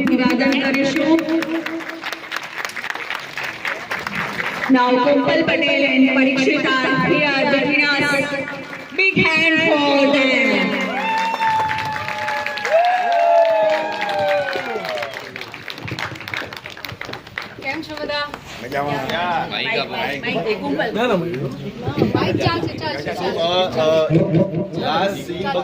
અભિવાદન કરીશું Now Kumpal Patel and Parikshita here between. Big hand for them.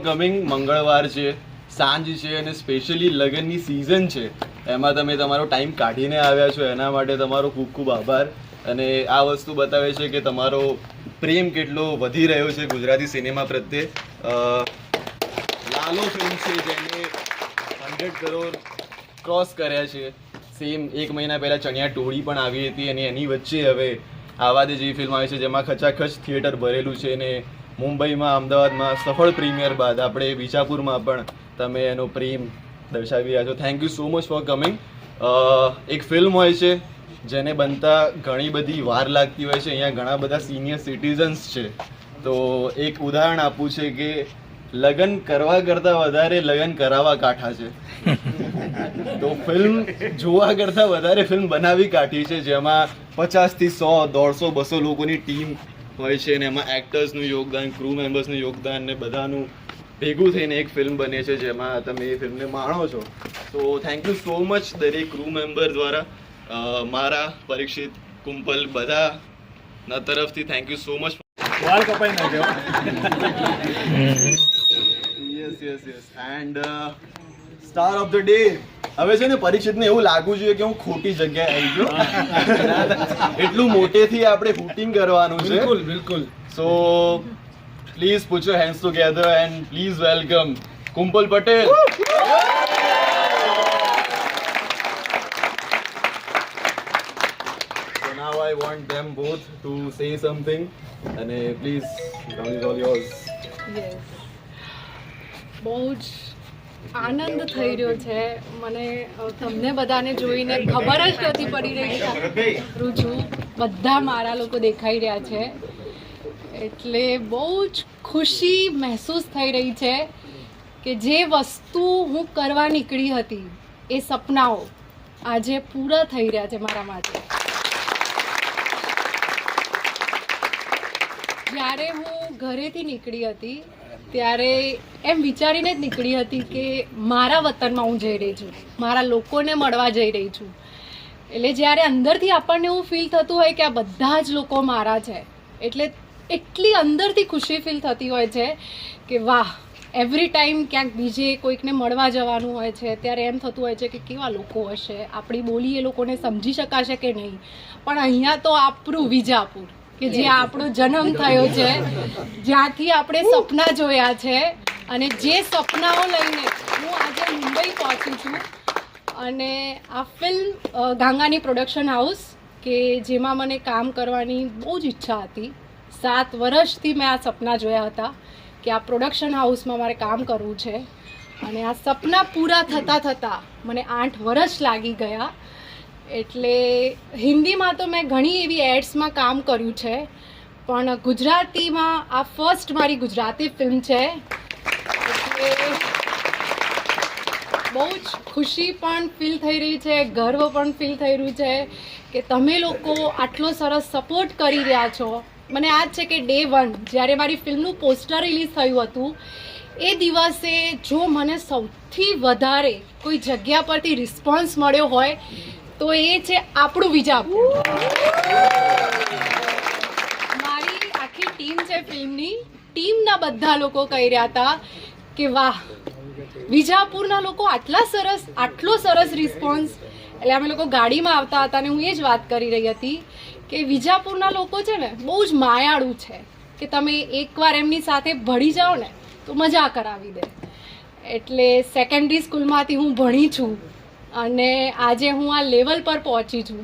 Coming મંગળવાર છે, સાંજ છે અને સ્પેશિયલી લગ્નની સિઝન છે. એમાં તમે તમારો ટાઈમ કાઢીને આવ્યા છો, એના માટે તમારો ખૂબ ખૂબ આભાર. અને આ વસ્તુ બતાવે છે કે તમારો પ્રેમ કેટલો વધી રહ્યો છે ગુજરાતી સિનેમા પ્રત્યે. લાલો ફિલ્મ છે જેને હંડ્રેડ કરોડ ક્રોસ કર્યા છે. સેમ એક મહિના પહેલા ચણિયા ટોળી પણ આવી હતી અને એની વચ્ચે હવે આવા દે જેવી ફિલ્મ આવી છે જેમાં ખચાખચ થિયેટર ભરેલું છે અને મુંબઈમાં, અમદાવાદમાં સફળ પ્રીમિયર બાદ આપણે વિજાપુરમાં પણ તમે એનો પ્રેમ દર્શાવી રહ્યા છો. Thank you so much for coming એક ફિલ્મ હોય છે જેને બનતા ઘણી બધી વાર લાગતી હોય છે. અહીંયા ઘણા બધા સિનિયર સિટીઝન્સ છે. તો એક ઉદાહરણ આપવું છે કે લગ્ન કરવા કરતાં વધારે લગ્ન કરાવવા કાંઠા છે. તો ફિલ્મ જોવા કરતાં વધારે ફિલ્મ બનાવી કાઢી છે જેમાં પચાસથી સો દોઢસો બસો લોકોની ટીમ હોય છે અને એમાં એક્ટર્સનું યોગદાન ક્રૂ મેમ્બર્સનું યોગદાન ને બધાનું ભેગું થઈને એક ફિલ્મ બને છે જેમાં તમે એ ફિલ્મને માણો છો. તો થેન્ક યુ સો મચ દરેક ક્રૂ મેમ્બર દ્વારા. મારા પરીક્ષિત કુંપલ બધાના તરફથી થેન્ક યુ સો મચ વાળ કપાઈ નાખ્યો. Yes yes yes and star of the day હવે છે ને પરીક્ષિતને એવું લાગવું જોઈએ કે હું ખોટી જગ્યાએ આવી ગયો. એટલું મોટેથી આપણે ફૂટિંગ કરવાનું છે. બિલકુલ બિલકુલ. So please put your hands together and please welcome Kumpal Patel So now I want them both to say something. અને please ground is all yours. yes. બહુ જ આનંદ થઈ રહ્યો છે. મને તમને બધાને જોઈને ખબર જ નથી પડી રહી રુજુ છું. બધા મારા લોકો દેખાઈ રહ્યા છે. એટલે બહુ જ ખુશી મહેસૂસ થઈ રહી છે કે જે વસ્તુ હું કરવા નીકળી હતી એ સપનાઓ આજે પૂરા થઈ રહ્યા છે મારા માટે. જ્યારે હું ઘરેથી નીકળી હતી ત્યારે એમ વિચારીને જ નીકળી હતી કે મારા વતનમાં હું જઈ રહી છું. મારા લોકોને મળવા જઈ રહી છું. એટલે જ્યારે અંદરથી આપણને એવું ફીલ થતું હોય કે આ બધા જ લોકો મારા છે, એટલે એટલી અંદરથી ખુશી ફીલ થતી હોય છે કે વાહ એવરી ટાઈમ ક્યાંક બીજે કોઈકને મળવા જવાનું હોય છે, ત્યારે એમ થતું હોય છે કે કેવા લોકો હશે, આપણી બોલી એ લોકોને સમજી શકાશે કે નહીં. પણ અહીંયા તો આપણું વિજાપુર કે જે આપણો જન્મ થયો છે, જ્યાંથી આપણે સપના જોયા છે અને જે સપનાઓ લઈને હું આજે મુંબઈ પહોંચી છું. અને આ ફિલ્મ ગાંગાની પ્રોડક્શન હાઉસ કે જેમાં મને કામ કરવાની બહુ જ ઈચ્છા હતી. સાત વર્ષથી મેં આ સપના જોયા હતા કે આ પ્રોડક્શન હાઉસમાં મારે કામ કરવું છે. અને આ સપના પૂરા થતાં થતાં મને આઠ વર્ષ લાગી ગયા. એટલે હિન્દીમાં તો મેં ઘણી એવી એડ્સમાં કામ કર્યું છે, પણ ગુજરાતીમાં આ ફર્સ્ટ મારી ગુજરાતી ફિલ્મ છે. એટલે બહુ જ ખુશી પણ ફીલ થઈ રહી છે, ગર્વ પણ ફીલ થઈ રહ્યું છે કે તમે લોકો આટલો સરસ સપોર્ટ કરી રહ્યા છો. મને જ છે કે ડે વન જ્યારે મારી ફિલ્મનું પોસ્ટર રિલીઝ થયું હતું, એ દિવસે જો મને સૌથી વધારે કોઈ જગ્યા પરથી રિસ્પોન્સ મળ્યો હોય તો એ છે આપણું વિજાપુર મારી આખી ટીમ છે ફિલ્મની. ટીમના બધા લોકો કહી રહ્યા હતા કે વાહ, વિજાપુરના લોકો આટલા સરસ, આટલો સરસ રિસ્પોન્સ એટલે અમે લોકો ગાડીમાં આવતા હતા અને હું એ જ વાત કરી રહી હતી કે વિજાપુરના લોકો છે ને, બહુ જ માયાળું છે કે તમે એકવાર એમની સાથે ભળી જાઓ ને, તો મજા કરાવી દે. એટલે સેકન્ડરી સ્કૂલમાંથી હું ભણી છું. અને આજે હું આ લેવલ પર પહોંચી છું.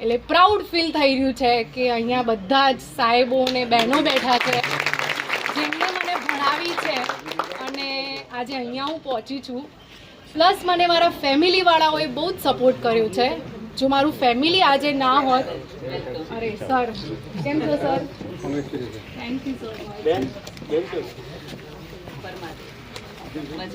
એટલે પ્રાઉડ ફીલ થઈ રહ્યું છે કે અહીંયા બધા જ સાહેબો અને બહેનો બેઠા છે જેમને મને ભણાવી છે. અને આજે અહીંયા હું પહોંચી છું. પ્લસ મને મારા ફેમિલીવાળાઓએ બહુ જ સપોર્ટ કર્યો છે. જો મારું ફેમિલી આજે ના હોત અરે સર કેમ છો sir thank you so much